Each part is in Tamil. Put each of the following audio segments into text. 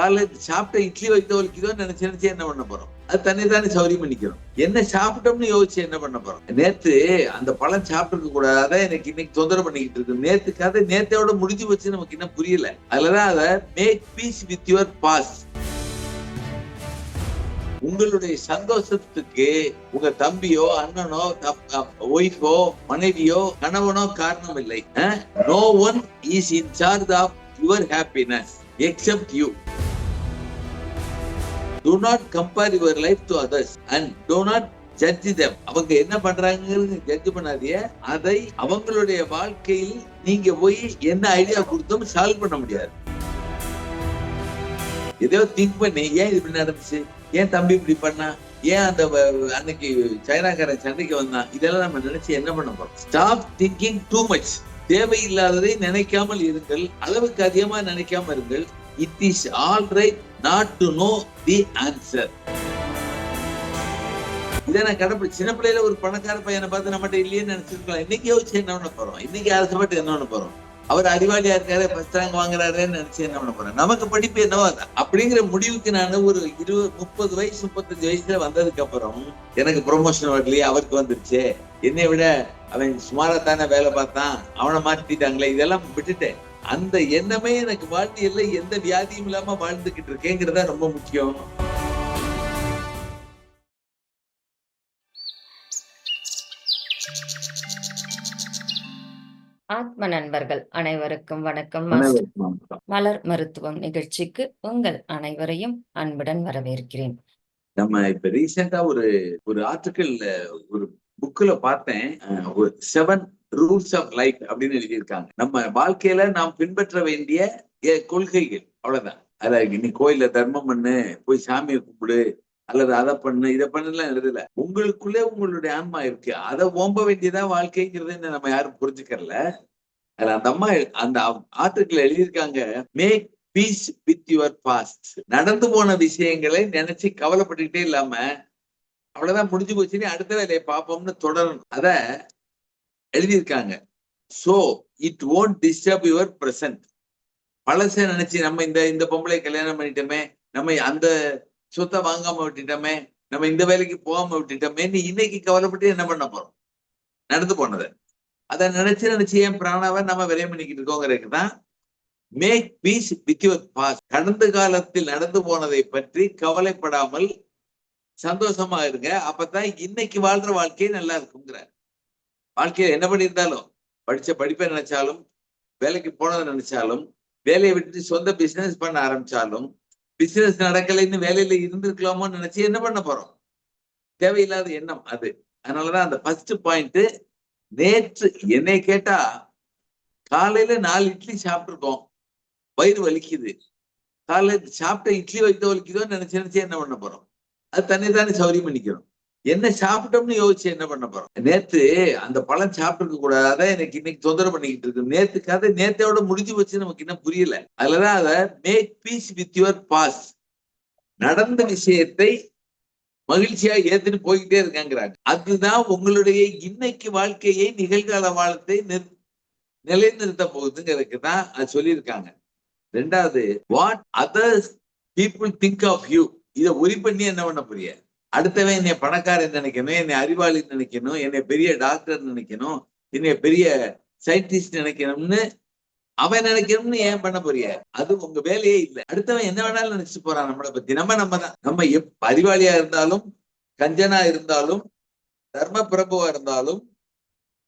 காலைல சாப்பிட்ட இட்லி வைத்த வலிக்குதோ நினைச்சு நினைச்சு என்ன பண்ண போறோம்? அது தண்ணி தானே சௌரியம் பண்ணிக்கிறோம். என்ன சாப்பிட்டோம்னு யோசிச்சு என்ன பண்ண போறோம்? நேத்து அந்த பழம் சாப்பிட்டுருக்க கூடாது? எனக்கு இன்னைக்கு தொந்தரவு பண்ணிக்கிட்டு இருக்கு. நேத்து கதை நேத்தையோட முடிஞ்சு வச்சு நமக்கு இன்னும் புரியல. அதுலதான் அதை make peace with your past உங்களுடைய சந்தோஷத்துக்கு உங்க தம்பியோ அண்ணனோ ஒய்ஃபோ மனைவியோ கணவனோ காரணம் இல்லை. No one is in charge of your happiness except you do not compare your life to others and do not judge them அவங்க என்ன பண்றாங்கன்னு ஜட்ஜ் பண்ணாதீங்க. அதை அவங்களுடைய வாழ்க்கையில் நீங்க போய் என்ன ஐடியா கொடுத்தோம் சால்வ் பண்ண முடியாது. ஏதோ திங்க் பண்ணி. ஏன் இப்படி நடந்துச்சு? ஏன் தம்பி இப்படி பண்ணா? ஏன் அந்த வ- அன்னைக்கு சைனாக்காரன் சண்டைக்கு வந்தான்? இதெல்லாம் நம்ம நினைச்சு என்ன பண்ண போறோம்? ஸ்டாப் திங்கிங் டூ மச் தேவையில்லாததை நினைக்காமல் இருங்கள். அளவுக்கு அதிகமா நினைக்காம இருங்கள். It is all right not to know the answer இதை நான் கடைப்பிடி சின்ன பிள்ளையில ஒரு பணக்கார பையனை பார்த்து நம்மகிட்ட இல்லையேன்னு நினைச்சிருக்கலாம். இன்னைக்கு யோசிச்சு என்ன பண்ண போறோம்? இன்னைக்கு அரசப்பட்டு என்ன பண்ண போறோம்? அவர் அறிவாளியா இருக்காரு ஃபர்ஸ்ட் ரேங்க் வாங்குறாருன்னு நினைச்சு என்ன பண்ண போறேன் நமக்கு படிப்பு என்னவோ அப்படிங்கிற முடிவுக்கு நான் ஒரு இருபது முப்பது வயசு முப்பத்தஞ்சு வயசுல வந்ததுக்கு அப்புறம் எனக்கு ப்ரொமோஷன் வரலையே அவருக்கு வந்துருச்சு. என்னை விட அவன் சுமாரா தானே வேலை பார்த்தான். அவனை மாத்திட்டாங்களே இதெல்லாம் விட்டுட்டேன். அந்த எண்ணமே எனக்கு வாழ்க்கையில எந்த வியாதியும் இல்லாம வாழ்ந்துகிட்டு இருக்கேங்கிறதா ரொம்ப முக்கியம். ஆத்ம நண்பர்கள் அனைவருக்கும் வணக்கம். மலர் மருத்துவம் நிகழ்ச்சிக்கு உங்கள் அனைவரையும் அன்புடன் வரவேற்கிறேன். நம்ம இப்ப ரீசெண்டா ஒரு ஒரு ஆர்டிக்கல் ஒரு புக்ல பார்த்தேன். செவன் ரூல்ஸ் ஆஃப் லைஃப் அப்படின்னு எழுதியிருக்காங்க. நம்ம வாழ்க்கையில நாம் பின்பற்ற வேண்டிய கொள்கைகள். அவ்வளவுதான். அதாவது நீ கோயில்ல தர்மம் பண்ணு போய் சாமியை கும்பிடு அல்லது அதை பண்ணு இதை பண்ணலாம் எழுதல. உங்களுக்குள்ளே உங்களுடைய ஆன்மா இருக்கு. அதை ஓம்ப வேண்டியதா வாழ்க்கைங்கிறது நம்ம யாரும் புரிஞ்சுக்கல அதுல அந்த அம்மா அந்த ஆர்டிக்கல் எழுதியிருக்காங்க make peace with your past நடந்து போன விஷயங்களை நினைச்சு கவலைப்பட்டுக்கிட்டே இல்லாம அவ்வளவுதான் முடிஞ்சு போச்சுன்னு அடுத்த வேலையை பார்ப்போம்னு தொடரணும். அத எழுதியிருக்காங்க. So it won't disturb your present பழச நினைச்சு நம்ம இந்த இந்த பொம்பளை கல்யாணம் பண்ணிட்டோமே நம்ம அந்த சொத்தை வாங்காம விட்டுட்டோமே நம்ம இந்த வேலைக்கு போகாம விட்டுட்டோமே நீ இன்னைக்கு கவலைப்பட்டு என்ன பண்ண போறோம் நடந்து போனதை. அதை நினைச்சு நினைச்சு ஏன் பிராணாவை நம்ம விரயம் பண்ணிக்கிட்டு இருக்கோங்கிறதுக்கு தான் make peace with your past கடந்த காலத்தில் நடந்து போனதை பற்றி கவலைப்படாமல் சந்தோஷமா இருங்க. அப்பதான் இன்னைக்கு வாழ்ற வாழ்க்கையே நல்லா இருக்குங்கிறார் வாழ்க்கையில என்ன பண்ணியிருந்தாலும் படிச்ச படிப்பை நினைச்சாலும் வேலைக்கு போனதை நினைச்சாலும் வேலையை விட்டுட்டு சொந்த பிசினஸ் பண்ண ஆரம்பிச்சாலும் பிசினஸ் நடக்கலைன்னு வேலையில இருந்திருக்கலாமோன்னு நினைச்சு என்ன பண்ண போறோம்? தேவையில்லாத எண்ணம் அது. அதனாலதான் அந்த ஃபர்ஸ்ட் பாயிண்ட் நேற்று என்னை கேட்டா காலையில நாலு இட்லி சாப்பிட்டுருக்கோம். வயிறு வலிக்குது. காலையில சாப்பிட்ட இட்லி வைத்த வலிக்குதோன்னு நினைச்சு நினைச்சு என்ன பண்ண போறோம்? அது தண்ணி தானே சௌரியம் பண்ணிக்கிறோம். என்ன சாப்பிட்டோம்னு யோசிச்சு என்ன பண்ண போறோம்? நேத்து அந்த பழம் சாப்பிட்டுருக்க கூடாது? அதான் எனக்கு இன்னைக்கு தொந்தரவு பண்ணிக்கிட்டு இருக்கு. நேத்து கதை நேத்தையோட முடிஞ்சு வச்சு நமக்கு இன்னும் புரியல. அதுலதான் அதை make peace with your past நடந்த விஷயத்தை மகிழ்ச்சியா ஏத்துன்னு போய்கிட்டே இருக்காங்கிறாங்க. அதுதான் உங்களுடைய இன்னைக்கு வாழ்க்கையை நிகழ்கால வாழ்த்தை நிறு- நிலைநிறுத்த போகுதுங்கிறதுக்கு தான் அது சொல்லியிருக்காங்க. ரெண்டாவது what others people think of you இதை உரி பண்ணி என்ன பண்ண புரியாது அடுத்தவன் என்னை பணக்காரன் நினைக்கணும் என்னை அறிவாளி நினைக்கணும் என்னை பெரிய டாக்டர் நினைக்கணும் என்னை பெரிய சயின்டிஸ்ட் நினைக்கணும்னு அவன் நினைக்கணும்னு ஏன் பண்ண போறிய? அது உங்க வேலையே இல்லை. அடுத்தவன் என்ன வேணாலும் நினைச்சு போறான் நம்மளை பத்தி. நம்ம நம்ம தான். நம்ம எப் அறிவாளியா இருந்தாலும் கஞ்சனா இருந்தாலும் தர்ம பிரபுவா இருந்தாலும்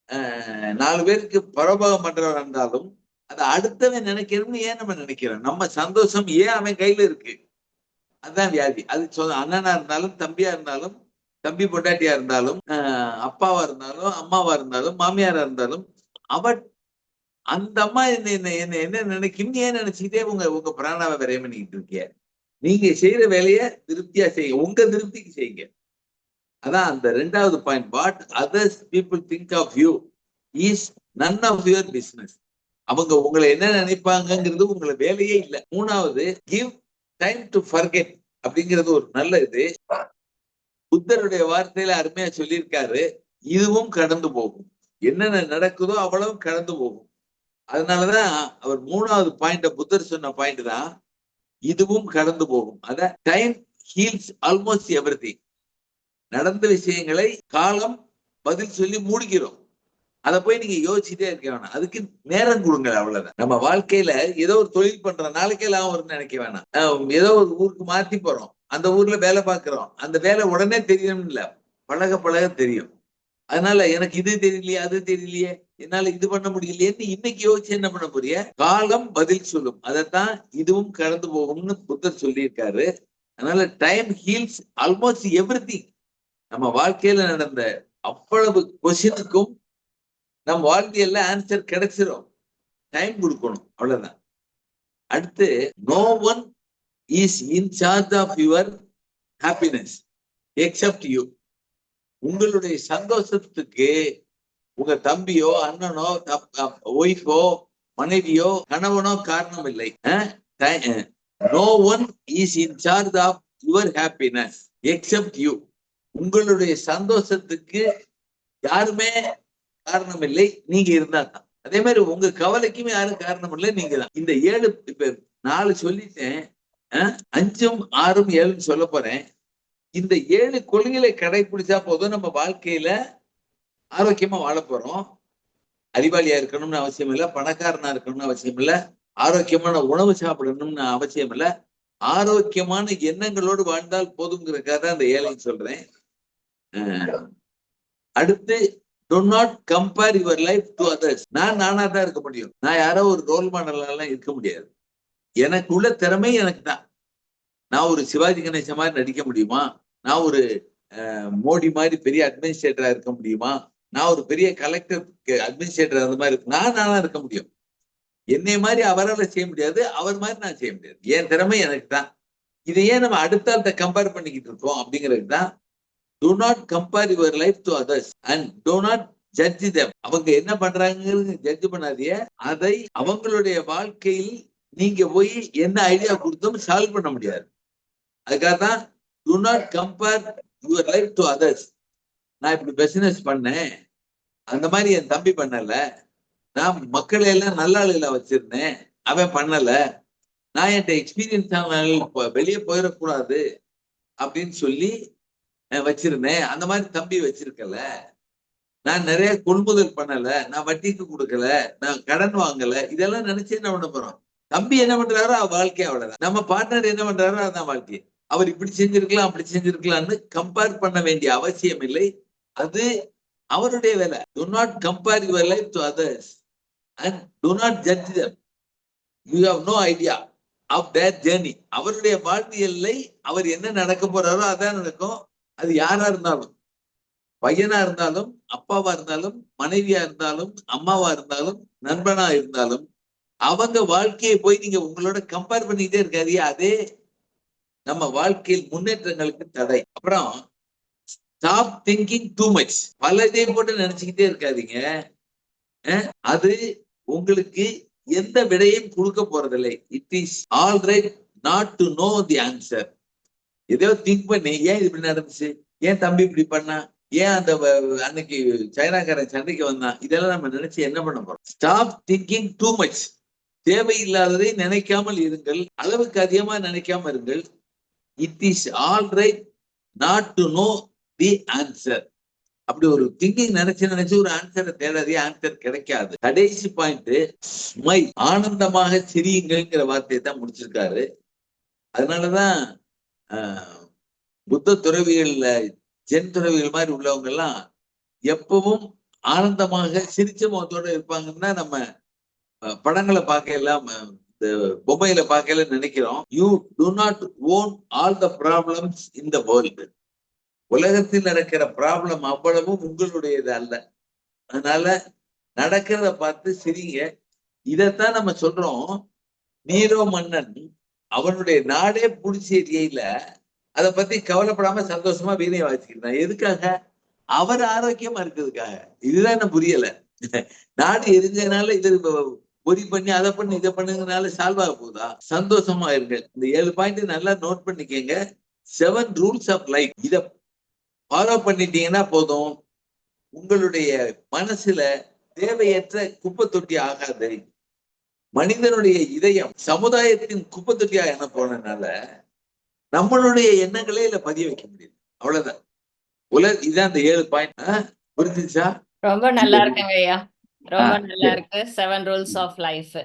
ஆஹ் நாலு பேருக்கு பரபகம் பண்றவா இருந்தாலும் அதை அடுத்தவன் நினைக்கணும்னு ஏன் நம்ம நினைக்கிறோம்? நம்ம சந்தோஷம் ஏன் அவன் கையில இருக்கு? அதுதான் வியாதி. அது சொன்ன அண்ணனா இருந்தாலும் தம்பியா இருந்தாலும் தம்பி பொண்டாட்டியா இருந்தாலும் ஆஹ் அப்பாவா இருந்தாலும் அம்மாவா இருந்தாலும் மாமியாரா இருந்தாலும் அவ அந்த அம்மா என்ன என்ன என்ன என்ன நினைக்கும் ஏன் நினைச்சுக்கிட்டே உங்க உங்க பிராணாவை விரயம் பண்ணிக்கிட்டு இருக்கிய நீங்க செய்யற வேலைய திருப்தியா செய்யுங்க. உங்க திருப்திக்கு செய்யுங்க. அதான் அந்த ரெண்டாவது point what others people think of you is none of your business அவங்க உங்களை என்ன நினைப்பாங்கங்கிறது உங்களை வேலையே இல்லை. மூணாவது கிவ் டைம் டு ஃபர்கெட் அப்படிங்கிறது ஒரு நல்ல இது. புத்தருடைய வார்த்தையில அருமையா சொல்லியிருக்காரு இதுவும் கடந்து போகும். என்னென்ன நடக்குதோ அவ்வளவும் கடந்து போகும். அதனாலதான் அவர் மூணாவது பாயிண்ட புத்தர் சொன்ன பாயிண்ட் தான் இதுவும் கடந்து போகும். அத டைம் ஹீல்ஸ் ஆல்மோஸ்ட் எவ்ரி நடந்த விஷயங்களை காலம் பதில் சொல்லி மூடிக்கிறோம். அதை போய் நீங்க யோசிச்சுட்டே இருக்க வேணாம். அதுக்கு நேரம் கொடுங்க அவ்வளவுதான். நம்ம வாழ்க்கையில ஏதோ ஒரு தொழில் பண்ற நாளைக்கே லாபம் வரும்னு நினைக்க வேணாம். ஏதோ ஒரு ஊருக்கு மாத்தி போறோம். அந்த ஊர்ல வேலை பார்க்கிறோம். அந்த வேலை உடனே தெரியணும் இல்ல. பழக பழக தெரியும். அதனால எனக்கு இது தெரியலையே அது தெரியலையே என்னால இது பண்ண முடியலையேன்னு இன்னைக்கு யோசிச்சு என்ன பண்ண போறிய? காலம் பதில் சொல்லும். அதைத்தான் இதுவும் கடந்து போகும்னு புத்தர் சொல்லியிருக்காரு. அதனால டைம் ஹீல்ஸ் ஆல்மோஸ்ட் எவ்ரி நம்ம வாழ்க்கையில நடந்த அவ்வளவு கொஸ்டினுக்கும் நம் வாழ்க்கையில ஆன்சர் கிடைச்சிரும். டைம் கொடுக்கணும். அவ்வளவுதான். அடுத்து no one is in charge of your happiness except you உங்களுடைய சந்தோஷத்துக்கு உங்க தம்பியோ அண்ணனோ ஒய்ஃபோ மனைவியோ கணவனோ காரணம் இல்லை no one is in charge of your happiness except you உங்களுடைய சந்தோஷத்துக்கு யாருமே காரணம் இல்லை நீங்க இருந்தா தான். அதே மாதிரி உங்க கவலைக்குமே யாரும் காரணம் இல்லை நீங்க தான். இந்த ஏழு இப்ப நாலு சொல்லிட்டேன். அஞ்சும் ஆறும் ஏழுன்னு சொல்ல போறேன். இந்த ஏழு கொள்கைகளை கடைபிடிச்சா போதும் நம்ம வாழ்க்கையில ஆரோக்கியமா வாழ போறோம். அறிவாளியா இருக்கணும்னு அவசியம் இல்லை பணக்காரனா இருக்கணும்னு அவசியம் இல்லை ஆரோக்கியமான உணவு சாப்பிடணும்னு அவசியம் இல்லை ஆரோக்கியமான எண்ணங்களோடு வாழ்ந்தால் போதுங்கிறக்காக தான் அந்த ஏழைன்னு சொல்றேன். அடுத்து do not compare your life to others நான் நானா தான் இருக்க முடியும். நான் யாரோ ஒரு ரோல் மாடலாம் இருக்க முடியாது. எனக்கு உள்ள திறமை எனக்கு தான். நான் ஒரு சிவாஜி கணேசன் மாதிரி நடிக்க முடியுமா? நான் ஒரு மோடி மாதிரி பெரிய அட்மினிஸ்ட்ரேட்டரா இருக்க முடியுமா? நான் ஒரு பெரிய கலெக்டர் அட்மினிஸ்ட்ரேட்டர் அந்த மாதிரி நான் நானா இருக்க முடியும். என்னை மாதிரி அவரால் செய்ய முடியாது அவர் மாதிரி நான் செய்ய முடியாது. என் திறமை எனக்கு தான். இதை ஏன் நம்ம அடுத்த கம்பேர் பண்ணிக்கிட்டு இருக்கோம் அப்படிங்கிறது தான் do not compare your life to others and do not judge them. அவங்க என்ன பண்றாங்க ஜட்ஜ் பண்ணாதீங்க. அதை அவங்களுடைய வாழ்க்கையில் நீங்க போய் என்ன ஐடியா கொடுத்தும் சால்வ் பண்ண முடியாது. அதுக்காக தான் do not compare your life to others நான் இப்படி பிசினஸ் பண்ணேன். அந்த மாதிரி என் தம்பி பண்ணல. நான் மக்களை எல்லாம் நல்ல ஆளுகளை வச்சிருந்தேன். அவன் பண்ணல. நான் என்கிட்ட எக்ஸ்பீரியன்ஸ் ஆன வெளியே போயிடக்கூடாது அப்படின்னு சொல்லி வச்சிருந்தேன். அந்த மாதிரி தம்பி வச்சிருக்கல. நான் நிறைய கொள்முதல் பண்ணல. நான் வட்டிக்கு கொடுக்கல. நான் கடன் வாங்கல. இதெல்லாம் நினைச்சு என்ன பண்ண போறோம்? தம்பி என்ன பண்றாரோ அவ வாழ்க்கை அவ்வளவுதான். நம்ம பார்ட்னர் என்ன பண்றாரோ அதான் வாழ்க்கை. அவர் இப்படி செஞ்சிருக்கலாம் அப்படி செஞ்சிருக்கலாம்னு கம்பேர் பண்ண வேண்டிய அவசியம் இல்லை. அது அவருடைய வேலை. Do not compare your life to others and do not judge them you have no idea of their journey அவருடைய வாழ்வியல்லை அவர் என்ன நடக்க போறாரோ அதான் நடக்கும். அது யாரா இருந்தாலும் பையனா இருந்தாலும் அப்பாவா இருந்தாலும் மனைவியா இருந்தாலும் அம்மாவா இருந்தாலும் நண்பனா இருந்தாலும் அவங்க வாழ்க்கையை போய் நீங்க உங்களோட கம்பேர் பண்ணிக்கிட்டே இருக்காதீங்க. அதே நம்ம வாழ்க்கையில் முன்னேற்றங்களுக்கு தடை. அப்புறம் ஸ்டாப் திங்கிங் டூ மச் பல இதே போட்டு நினைச்சுக்கிட்டே இருக்காதீங்க. அது உங்களுக்கு எந்த விடையும் கொடுக்க போறதில்லை. It is all right not to know the answer ஏதோ திங்க் பண்ணி. ஏன் இது இப்படி நடந்துச்சு? ஏன் தம்பி இப்படி பண்ணா? ஏன் அந்த வ- அன்னைக்கு சைனாக்காரன் சண்டைக்கு வந்தான் இதெல்லாம் நம்ம நினைச்சு என்ன பண்ண போறோம்? ஸ்டாப் திங்கிங் டூ மச் தேவையில்லாததை நினைக்காமல் இருங்கள். அளவுக்கு அதிகமா நினைக்காம இருங்கள். It is all right not to know the answer அப்படி ஒரு திங்கிங் நினைச்சு நினைச்சு ஒரு ஆன்சரை தேடாதே ஆன்சர் கிடைக்காது. கடைசி பாயிண்ட் ஸ்மை ஆனந்தமாக சிரியுங்கள்ங்கிற வார்த்தையை தான் முடிச்சிருக்காரு. அதனாலதான் புத்த துறவிகள்ல ஜென் துறவிகள் மாதிரி உள்ளவங்க எல்லாம் எப்பவும் ஆனந்தமாக சிரிச்ச முகத்தோட இருப்பாங்கன்னா நம்ம படங்களை பார்க்க எல்லாம் இந்த பொம்மையில பார்க்கல நினைக்கிறோம். You do not own all the problems in the world உலகத்தில் நடக்கிற ப்ராப்ளம் அவ்வளவும் உங்களுடையது அல்ல. அதனால நடக்கிறத பார்த்து சிரிங்க. இதைத்தான் நம்ம சொல்றோம். நீரோ மன்னன் அவனுடைய நாடே புடிச்சேரியில அதை பத்தி கவலைப்படாம சந்தோஷமா வீணையை வாசிக்கிறான் எதுக்காக? அவர் ஆரோக்கியமா இருக்கிறதுக்காக. இதுதான் என்ன புரியல. நாடு எரிஞ்சதுனால இது பொறி பண்ணி அதை பண்ணி இதை பண்ணுங்கனால சால்வ் ஆக போகுதா? சந்தோஷமா இருங்க இந்த ஏழு பாயிண்ட் நல்லா நோட் பண்ணிக்கங்க. செவன் ரூல்ஸ் ஆஃப் லைஃப் இத ஃபாலோ பண்ணிட்டீங்கன்னா போதும். உங்களுடைய மனசுல தேவையற்ற குப்பை தொட்டி ஆகாது. மனிதனுடைய இதயம் சமுதாயத்தின் குப்பத்தொட்டியா என்ன போனதுனால நம்மளுடைய எண்ணங்களே இல்ல பதிய வைக்க முடியுது அவ்வளவுதான். உலக இதான் அந்த ஏழு பாயிண்ட் புரிஞ்சுச்சா? ரொம்ப நல்லா இருக்குங்க ஐயா. ரொம்ப நல்லா. இருக்கு. செவன் ரூல்ஸ் ஆஃப் லைஃப்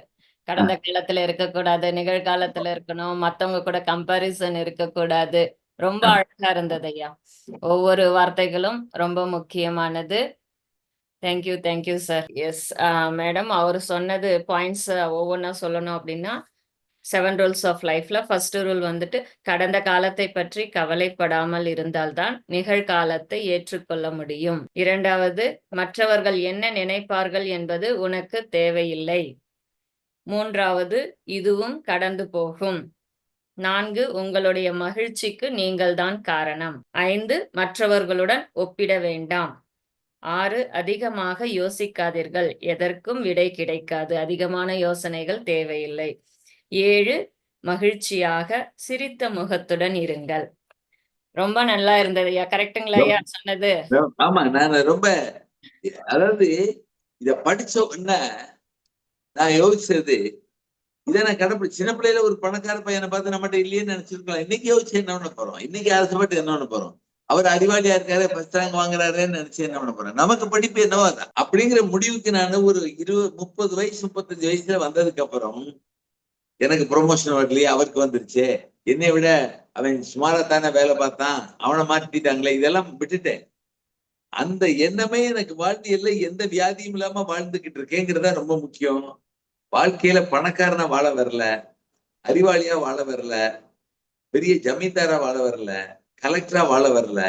கடந்த காலத்துல இருக்கக்கூடாது நிகழ்காலத்துல இருக்கணும் மத்தவங்க கூட கம்பாரிசன் இருக்கக்கூடாது. ரொம்ப அழகா இருந்தது ஐயா. ஒவ்வொரு வார்த்தைகளும் ரொம்ப முக்கியமானது. Thank you thank you sir yes madam அவர் சொன்னது பாயிண்ட்ஸ் ஒவ்வொன்றா சொல்லணும் அப்படின்னா செவன் ரூல்ஸ் ஆஃப் லைஃப்ல ஃபர்ஸ்ட் ரூல் வந்துட்டு கடந்த காலத்தை பற்றி கவலைப்படாமல் இருந்தால்தான் நிகழ்காலத்தை ஏற்றுக்கொள்ள முடியும். இரண்டாவது மற்றவர்கள் என்ன நினைப்பார்கள் என்பது உனக்கு தேவையில்லை. மூன்றாவது இதுவும் கடந்து போகும். நான்கு உங்களுடைய மகிழ்ச்சிக்கு நீங்கள்தான் காரணம். ஐந்து மற்றவர்களுடன் ஒப்பிட வேண்டாம். ஆறு அதிகமாக யோசிக்காதீர்கள். எதற்கும் விடை கிடைக்காது. அதிகமான யோசனைகள் தேவையில்லை. ஏழு மகிழ்ச்சியாக சிரித்த முகத்துடன் இருங்கள். ரொம்ப நல்லா இருந்தது ஐயா. கரெக்டுங்களா ஐயா சொன்னது? ஆமா நான் ரொம்ப அதாவது இத படிச்ச உடனே நான் யோசிச்சது இதை நான் கடைப்பிடி சின்ன பிள்ளையில ஒரு பணக்கார பையனை பார்த்து நம்மகிட்ட இல்லையேன்னு நினைச்சிருக்கலாம். இன்னைக்கு யோசிச்சு என்ன பண்ண போறோம்? இன்னைக்கு ஆசைப்பட்டு என்ன பண்ண போறோம்? அவர் அறிவாளியா இருக்காரு ஃபர்ஸ்ட் ரேங்க் வாங்குறாருன்னு நினைச்சு என்ன பண்ண போறேன் நமக்கு படிப்பு என்னவோ அதான் அப்படிங்கிற முடிவுக்கு நான் ஒரு இருபது முப்பது வயசு முப்பத்தஞ்சு வயசுல வந்ததுக்கு அப்புறம் எனக்கு ப்ரொமோஷன் வரலையே அவருக்கு வந்துருச்சு. என்னை விட அவன் சுமாரா தானே வேலை பார்த்தான். அவனை மாட்டிட்டாங்களே இதெல்லாம் விட்டுட்டேன். அந்த எண்ணமே எனக்கு வாழ்க்கையில எந்த வியாதியும் இல்லாம வாழ்ந்துகிட்டு இருக்கேங்கிறதா ரொம்ப முக்கியம். வாழ்க்கையில பணக்காரனா வாழ வரல அறிவாளியா வாழ வரல பெரிய ஜமீன்தாரா வாழ வரல கலெக்டரா வாழ வரல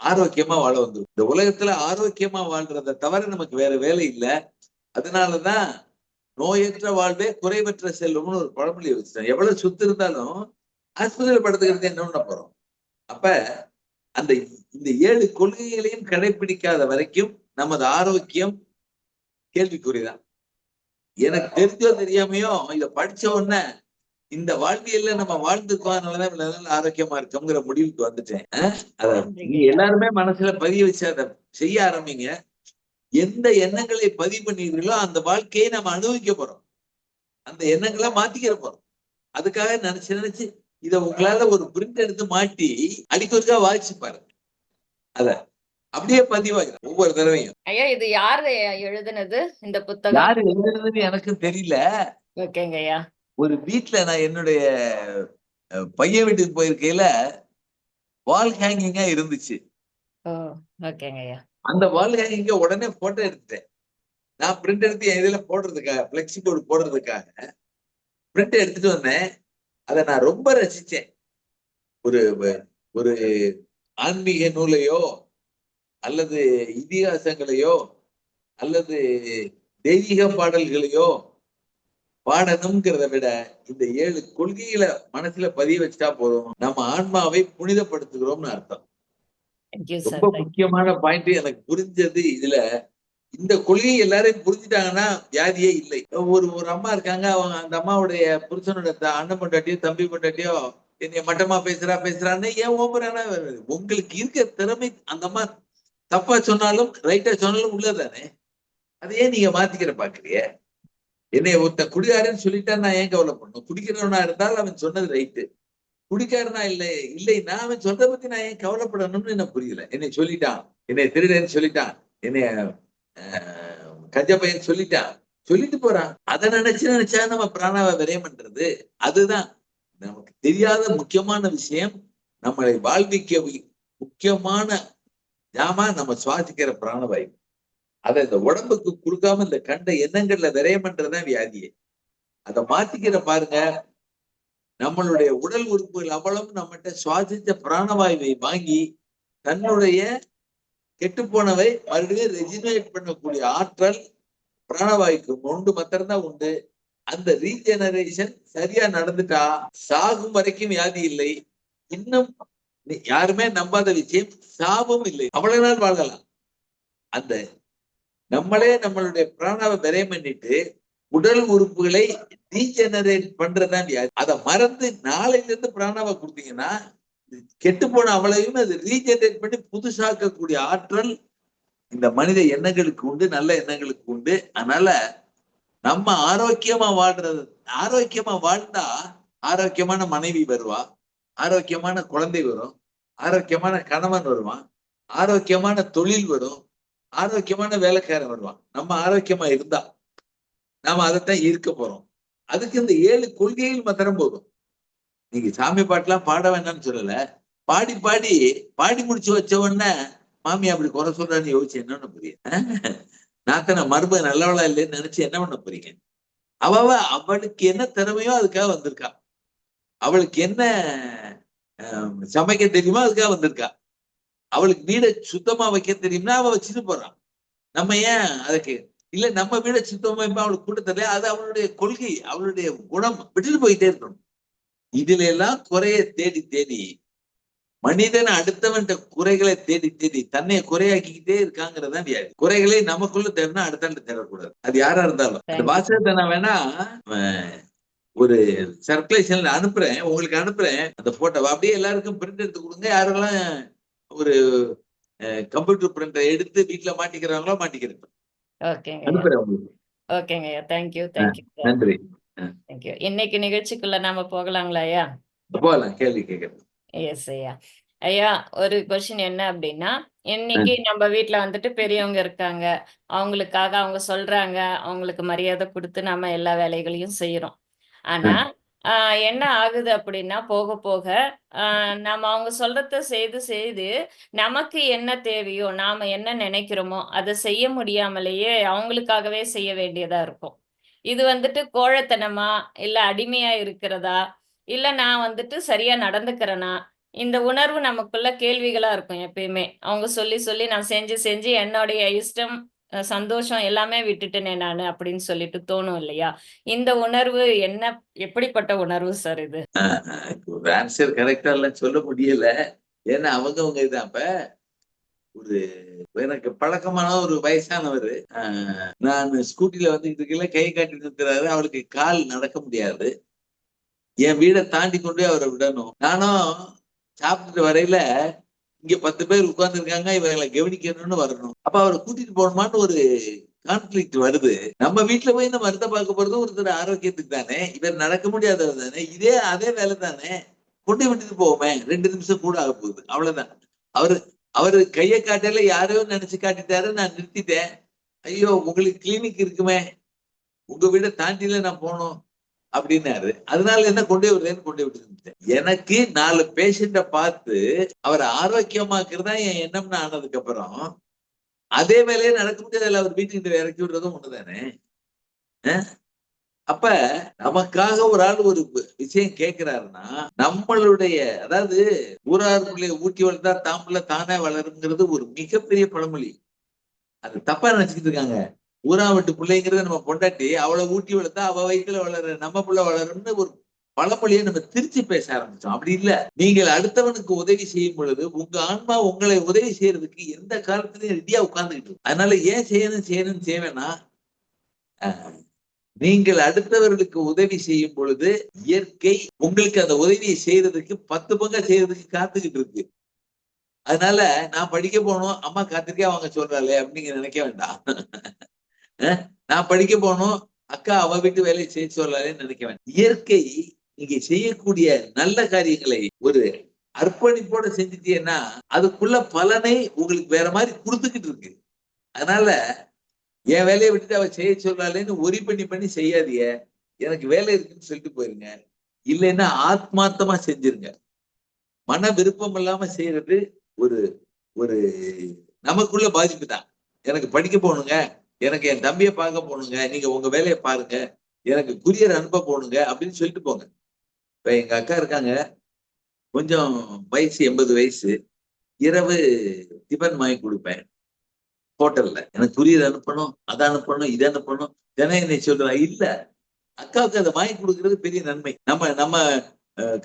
ஆரோக்கியமா வாழ வந்துரும். இந்த உலகத்துல ஆரோக்கியமா வாழ்றதை தவிர நமக்கு வேற வேலை இல்லை. அதனாலதான் நோயற்ற வாழ்வே குறைவற்ற செல்வம்னு ஒரு பழமொழி வச்சுட்டேன். எவ்வளவு சுத்து இருந்தாலும் ஆஸ்பத்திரியில் படுத்துக்கிறது என்ன போறோம்? அப்ப அந்த இந்த ஏழு கொள்கைகளையும் கடைபிடிக்காத வரைக்கும் நமது ஆரோக்கியம் கேள்விக்குறிதான். எனக்கு தெரிஞ்சோ தெரியாமையோ இதை படிச்ச உடனே இந்த வாழ்க்கையில நம்ம வாழ்ந்துக்கோ அதனாலதான் நாள் ஆரோக்கியமா இருக்கோங்கிற முடிவுக்கு வந்துட்டேன். அத நீங்க எல்லாருமே மனசுல பதிய வச்சு அதை செய்ய ஆரம்பிங்க. எந்த எண்ணங்களை பதிவு பண்ணீங்களோ அந்த வாழ்க்கையை நம்ம அனுபவிக்க போறோம். அந்த எண்ணங்களை மாத்திக்கிற போறோம். அதுக்காக நினைச்சு நினைச்சு இத உங்களால ஒரு பிரிண்ட் எடுத்து மாட்டி அடிக்கொருக்கா வாசிச்சு பாருங்க. அத அப்படியே பதிவாயிரும் ஒவ்வொரு தடவையும். ஐயா இது யாரு எழுதுனது இந்த புத்தகம்? யாரு எழுதுறதுன்னு எனக்கும் தெரியல. ஓகேங்க ஐயா. ஒரு வீட்ல நான் என்னுடைய பையன் வீட்டுக்கு போயிருக்கையில வால் ஹேங்கிங்கா இருந்துச்சு. அந்த வால் ஹேங்கிங்க உடனே போட்டோ எடுத்துட்டேன். நான் பிரிண்ட் எடுத்து என் இதுல போடுறதுக்காக பிளெக்சி போர்டு போடுறதுக்காக பிரிண்ட் எடுத்துட்டு வந்தேன். அதை நான் ரொம்ப ரசிச்சேன். ஒரு ஒரு ஆன்மீக நூலையோ அல்லது இதிகாசங்களையோ அல்லது தெய்வீக பாடல்களையோ பாடணுங்கிறத விட இந்த ஏழு கொள்கைகளை மனசுல பதிய வச்சுட்டா போதும். நம்ம ஆன்மாவை புனிதப்படுத்துகிறோம்னு அர்த்தம். ரொம்ப முக்கியமான பாயிண்ட் எனக்கு புரிஞ்சது இதுல. இந்த கொள்கை எல்லாரையும் புரிஞ்சுட்டாங்கன்னா வியாதியே இல்லை. ஒரு ஒரு அம்மா இருக்காங்க அவங்க அந்த அம்மாவுடைய புருஷனோட அண்ணன் பொண்டாட்டியோ தம்பி பொண்டாட்டியோ என்னைய மட்டமா பேசுறா பேசுறான்னு ஏன் ஓம்புறானா உங்களுக்கு இருக்க திறமை அந்த அம்மா தப்பா சொன்னாலும் ரைட்டா சொன்னாலும் உள்ளதானே? அதை ஏன் நீங்க மாத்திக்கிற பாக்குறிய? என்னை ஒருத்த குடிகாரன்னு சொல்லிட்டா நான் ஏன் கவலை பண்ணும் குடிக்கிறவனா இருந்தால் அவன் சொன்னது ரைட்டு குடிக்காரனா இல்லை இல்லைன்னா அவன் சொல்றத பத்தி நான் ஏன் கவலைப்படணும்னு எனக்கு புரியல. என்னை சொல்லிட்டான். என்னை திருடன்னு சொல்லிட்டான். என்னை ஆஹ், கஞ்ச பையன் சொல்லிட்டான். சொல்லிட்டு போறான். அதை நினைச்சு நினைச்சா நம்ம பிராணாவை விரயம் பண்றது. அதுதான் நமக்கு தெரியாத முக்கியமான விஷயம். நம்மளை வாழ்விக்க முக்கியமான ஜாமா நம்ம சுவாசிக்கிற பிராணவாயு. அதை இந்த உடம்புக்கு கொடுக்காம இந்த கண்ட எண்ணங்கள்ல விரயம் பண்றதுதான் வியாதியே. அதை மாத்திக்கிற பாருங்க. நம்மளுடைய உடல் உறுப்புகள் அவ்வளவு நம்மகிட்ட சுவாசித்த பிராணவாயுவை வாங்கி தன்னுடைய கெட்டுப்போனவை மறுபடியும் ரெஜினேட் பண்ணக்கூடிய ஆற்றல் பிராணவாயுக்கு உண்டு மாத்திரம்தான் உண்டு. அந்த ரீஜெனரேஷன் சரியா நடந்துட்டா சாகும் வரைக்கும் வியாதி இல்லை. இன்னும் யாருமே நம்பாத விஷயம் சாபம் இல்லை. அவ்வளவு நாள் வாழலாம் அந்த நம்மளே நம்மளுடைய பிராணாவை விரயம் பண்ணிட்டு உடல் உறுப்புகளை ரீஜெனரேட் பண்றதுதான் வியாதி. அதை மறந்து நாளையில இருந்து பிராணாவை கொடுத்தீங்கன்னா கெட்டு போன அவளையும் அது ரீஜெனரேட் பண்ணி புதுசாக்கக்கூடிய ஆற்றல் இந்த மனித எண்ணங்களுக்கு உண்டு நல்ல எண்ணங்களுக்கு உண்டு. அதனால நம்ம ஆரோக்கியமா வாழ்றது ஆரோக்கியமா வாழ்ந்தா ஆரோக்கியமான மனைவி வருவா ஆரோக்கியமான குழந்தை வரும் ஆரோக்கியமான கணவன் வருவான் ஆரோக்கியமான தொழில் வரும் ஆரோக்கியமான வேலைக்காரன் வருவான். நம்ம ஆரோக்கியமா இருந்தா நாம அதைத்தான் ஈர்க்க போறோம். அதுக்கு இந்த ஏழு கொள்கைகள் மாத்திரம் போதும். நீங்க சாமி பாட்டுலாம் பாட வேண்டாம்னு சொல்லல. பாடி பாடி பாடி முடிச்சு வச்ச உடனே மாமி அப்படி குறை சொல்றான்னு யோசிச்சு என்ன பண்ண புரியும் நாத்தனை மருமக நல்லவளா இல்லைன்னு நினைச்சு என்ன பண்ண போறீங்க? அவ அவளுக்கு என்ன திறமையோ அதுக்காக வந்திருக்கா. அவளுக்கு என்ன சமைக்க தெரியுமோ அதுக்காக வந்திருக்கா. அவளுக்கு வீடை சுத்தமா வைக்க தெரியும்னா அவ வச்சுட்டு போறான் நம்ம ஏன் அதுக்கு? இல்ல நம்ம வீடை சுத்தமா வைப்பா அவளுக்கு கூட தெரியல அது அவளுடைய கொள்கை அவளுடைய குணம். விட்டுட்டு போயிட்டே இருக்கணும். இதுல எல்லாம் குறைய தேடி தேடி மனிதன் அடுத்தவன் குறைகளை தேடி தேடி தன்னை குறையாக்கிக்கிட்டே இருக்காங்கிறதான் வியாதி. குறைகளை நமக்குள்ள தேடினா அடுத்தவன்ட்ட தேடக்கூடாது. அது யாரா இருந்தாலும். அந்த வாசகத்தை நான் வேணா ஒரு சர்க்குலேஷன்ல அனுப்புறேன் உங்களுக்கு அனுப்புறேன். அந்த போட்டோவை அப்படியே எல்லாருக்கும் பிரிண்ட் எடுத்து கொடுங்க. யாரெல்லாம் ஒரு கம்ப்யூட்டர் பிரிண்டை எடுத்து வீட்டுல மாட்டிக்கிறாங்களோ மாட்டிக்கிறேன் ஓகேங்க ஐயா. தேங்க்யூ தேங்க்யூ நன்றி. தேங்க்யூ இன்னைக்கு நிகழ்ச்சிக்குள்ள நாம போகலாங்களா ஐயா? போகலாம் கேள்வி கேட்கறேன் எஸ் ஐயா. ஐயா ஒரு கொஸ்டின் என்ன அப்படின்னா இன்னைக்கு நம்ம வீட்ல வந்துட்டு பெரியவங்க இருக்காங்க. அவங்களுக்காக அவங்க சொல்றாங்க. அவங்களுக்கு மரியாதை கொடுத்து நம்ம எல்லா வேலைகளையும் செய்யறோம் ஆனா என்ன ஆகுது அப்படின்னா போக போக நம்ம அவங்க சொல்றத செய்து செய்து நமக்கு என்ன தேவையோ நாம என்ன நினைக்கிறோமோ அதை செய்ய முடியாமலேயே அவங்களுக்காகவே செய்ய வேண்டியதா இருக்கும். இது வந்துட்டு கோழத்தனமா இல்ல அடிமையா இருக்கிறதா இல்ல நான் வந்துட்டு சரியா நடந்துக்கிறேனா இந்த உணர்வு நமக்குள்ள கேள்விகளா இருக்கும் எப்பயுமே. அவங்க சொல்லி சொல்லி நான் செஞ்சு செஞ்சு என்னுடைய இஷ்டம் சந்தோஷம் எல்லாமே விட்டுட்டேனே நானு அப்படின்னு சொல்லிட்டு தோணும் இல்லையா? இந்த உணர்வு என்ன எப்படிப்பட்ட உணர்வு சார் இது? ஆன்சர் கரெக்டா இல்ல சொல்ல முடியல. ஏன்னா அவங்கவங்க இதான் அப்ப ஒரு எனக்கு பழக்கமான ஒரு வயசானவர். நான் ஸ்கூட்டில வந்து இதுக்குள்ள கை காட்டி நிறுத்துறாரு அவளுக்கு கால் நடக்க முடியாது. என் வீடை தாண்டி கொண்டு அவரை விடணும். நானும் சாப்பிட்டுட்டு வரையில இங்க பத்து பேர் உட்கார்ந்து இருக்காங்க இவங்களை கவனிக்கணும்னு வரணும். அப்ப அவரை கூட்டிட்டு போகணுமான்னு ஒரு கான்ஃபிளிக்ட் வருது. நம்ம வீட்டுல போய் இந்த மருந்தை பார்க்க போறது ஒருத்தர் ஆரோக்கியத்துக்கு தானே. இவர் நடக்க முடியாதவர் தானே. இதே அதே வேலை தானே. கொண்டு விட்டுட்டு போவோமே. ரெண்டு நிமிஷம் கூட ஆக போகுது. அவ்வளவுதான். அவரு அவரு கையை காட்டல யாரையோ நினைச்சு காட்டிட்டாரு. நான் நிறுத்திட்டேன். ஐயோ உங்களுக்கு கிளினிக் இருக்குமே. உங்க வீட தாண்டில நான் போனோம் அப்படின்னாரு. அதனால என்ன கொண்டு விடுறேன்னு கொண்டு போய் எனக்கு நாலு பேஷண்ட பார்த்து அவரை ஆரோக்கியமாக்குறதா என் எண்ணம்னு ஆனதுக்கு அப்புறம் அதே வேலையே நடக்க முடியாது அவர் வீட்டுக்கிட்ட இறக்கி விடுறதும் ஒண்ணுதானே? அப்ப நமக்காக ஒரு ஆள் ஒரு விஷயம் கேட்கிறாருன்னா நம்மளுடைய அதாவது ஊரார் ஊட்டி வளர்த்தா தாம்புல தானே வளருங்கிறது ஒரு மிகப்பெரிய பழமொழி. அது தப்பா நினைச்சுக்கிட்டு இருக்காங்க. ஊரா விட்டு பிள்ளைங்கிறத நம்ம பொண்டாட்டி அவளை ஊட்டி வளர்த்தா அவ வயிற்றுல வளர நம்ம பிள்ளை வளரும்னு ஒரு பழமொழியை நம்ம திருச்சி பேச ஆரம்பிச்சோம். அப்படி இல்ல. நீங்கள் அடுத்தவனுக்கு உதவி செய்யும் பொழுது உங்க ஆன்மா உங்களை உதவி செய்யறதுக்கு எந்த காலத்திலையும் ரெடியா உட்கார்ந்துகிட்டு அதனால ஏன் செய்யணும் செய்யணும் செய்வேன்னா நீங்கள் அடுத்தவர்களுக்கு உதவி செய்யும் பொழுது இயற்கை உங்களுக்கு அந்த உதவியை செய்யறதுக்கு பத்து பங்கா செய்யறதுக்கு காத்துக்கிட்டு இருக்கு. அதனால நான் படிக்க போனோம் அம்மா காத்திருக்கே அவங்க சொல்றாளே அப்படின்னு நினைக்க வேண்டாம். நான் படிக்க போகணும். அக்கா அவ வீட்டு வேலையை செய்ய சொல்றாளேன்னு நினைக்க இயற்கை நீங்க செய்யக்கூடிய நல்ல காரியங்களை ஒரு அர்ப்பணிப்போட செஞ்சுட்டீங்கன்னா அதுக்குள்ள பலனை உங்களுக்கு வேற மாதிரி கொடுத்துக்கிட்டு இருக்கு. அதனால என் வேலையை விட்டுட்டு அவ செய்ய சொல்லாலேன்னு ஒரி பண்ணி பண்ணி செய்யாதிய எனக்கு வேலை இருக்குன்னு சொல்லிட்டு போயிருங்க. இல்லைன்னா ஆத்மார்த்தமா செஞ்சிருங்க. மன விருப்பம் இல்லாம செய்யறது ஒரு ஒரு நமக்குள்ள பாதிப்பு தான் எனக்கு படிக்க போகணுங்க. எனக்கு என் தம்பியை பார்க்க போகணுங்க நீங்க உங்க வேலையை பாருங்க எனக்கு குரியர் அனுப்ப போகணுங்க அப்படின்னு சொல்லிட்டு போங்க. இப்ப எங்க அக்கா இருக்காங்க கொஞ்சம் வயசு எண்பது வயசு இரவு டிஃபன் வாங்கி கொடுப்பேன். ஹோட்டல்ல. எனக்கு குரியர் அனுப்பணும் அதை அனுப்பணும் இதை அனுப்பணும். தினம் என்னை சொல்றேன் இல்ல அக்காவுக்கு அதை வாங்கி கொடுக்கறது பெரிய நன்மை. நம்ம நம்ம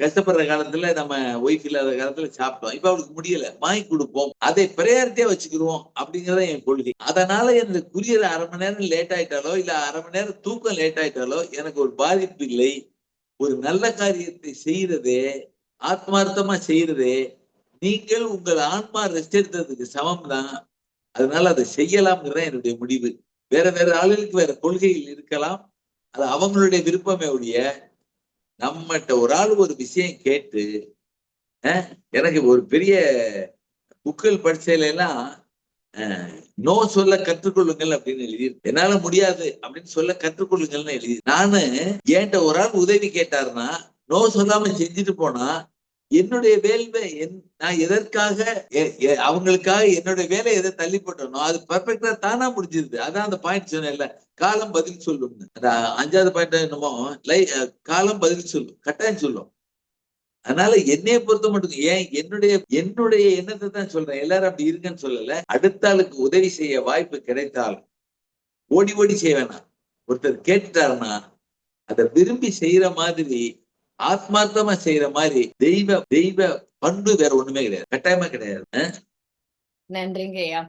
கஷ்டப்படுற காலத்துல நம்ம ஒய்ஃப் இல்லாத காலத்துல சாப்பிட்டோம். இப்ப அவளுக்கு முடியல. வாங்கி கொடுப்போம். அதை ப்ரையாரிட்டியா வச்சுக்கிடுவோம் அப்படிங்கறத என் கொள்கை. அதனால எனக்கு குரியர் அரை மணி நேரம் லேட் ஆயிட்டாலோ இல்ல அரை மணி நேரம் தூக்கம் லேட் ஆயிட்டாலோ எனக்கு ஒரு பாதிப்பு இல்லை. ஒரு நல்ல காரியத்தை செய்யறதே ஆத்மார்த்தமா செய்யறதே நீங்கள் உங்கள் ஆன்மா ரெஸ்ட் எடுத்ததுக்கு சமம் தான் அதனால அதை செய்யலாம்ங்கிறத என்னுடைய முடிவு. வேற வேற ஆளுகளுக்கு வேற கொள்கைகள் இருக்கலாம். அது அவங்களுடைய விருப்பமே உடைய நம்மகிட்ட ஒரு ஆள் ஒரு விஷயம் கேட்டு அஹ், எனக்கு ஒரு பெரிய புக்கள் படிச்சதுல எல்லாம் அஹ், நோ சொல்ல கற்றுக்கொள்ளுங்கள் அப்படின்னு எழுதி என்னால முடியாது அப்படின்னு சொல்ல கற்றுக்கொள்ளுங்கள்னு எழுதி நானு ஏன்ட்ட ஒரு ஆள் உதவி கேட்டாருன்னா நோ சொல்லாம செஞ்சுட்டு போனா என்னுடைய வேல்வை என் நான் எதற்காக அவங்களுக்காக என்னுடைய வேலை எதை தள்ளி போட்டனோ அது பர்ஃபெக்டா தானா முடிஞ்சிருது. அதான் அந்த பாயிண்ட் சொன்னேன்ல. காலம் பதில் சொல்லும்னு. அந்த அஞ்சாவது பாயிண்ட் என்னமோ லை காலம் பதில் சொல்லும். கட்டாயம் சொல்லும். அதனால என்னைய பொறுத்த மட்டும் ஏன் என்னுடைய என்னுடைய எண்ணத்தை தான் சொல்றேன். எல்லாரும் அப்படி இருக்குன்னு சொல்லல. அடுத்த ஆளுக்கு உதவி செய்ய வாய்ப்பு கிடைத்தால் ஓடி ஓடி செய்ய வேணாம் ஒருத்தர் கேட்டுட்டாருன்னா அதை விரும்பி செய்யற மாதிரி ஆத்மார்த்தமா செய்யற மாதிரி தெய்வ தெய்வ பண்பு வேற ஒண்ணுமே கிடையாது. கட்டாயமா கிடையாது. நன்றிங்க ஐயா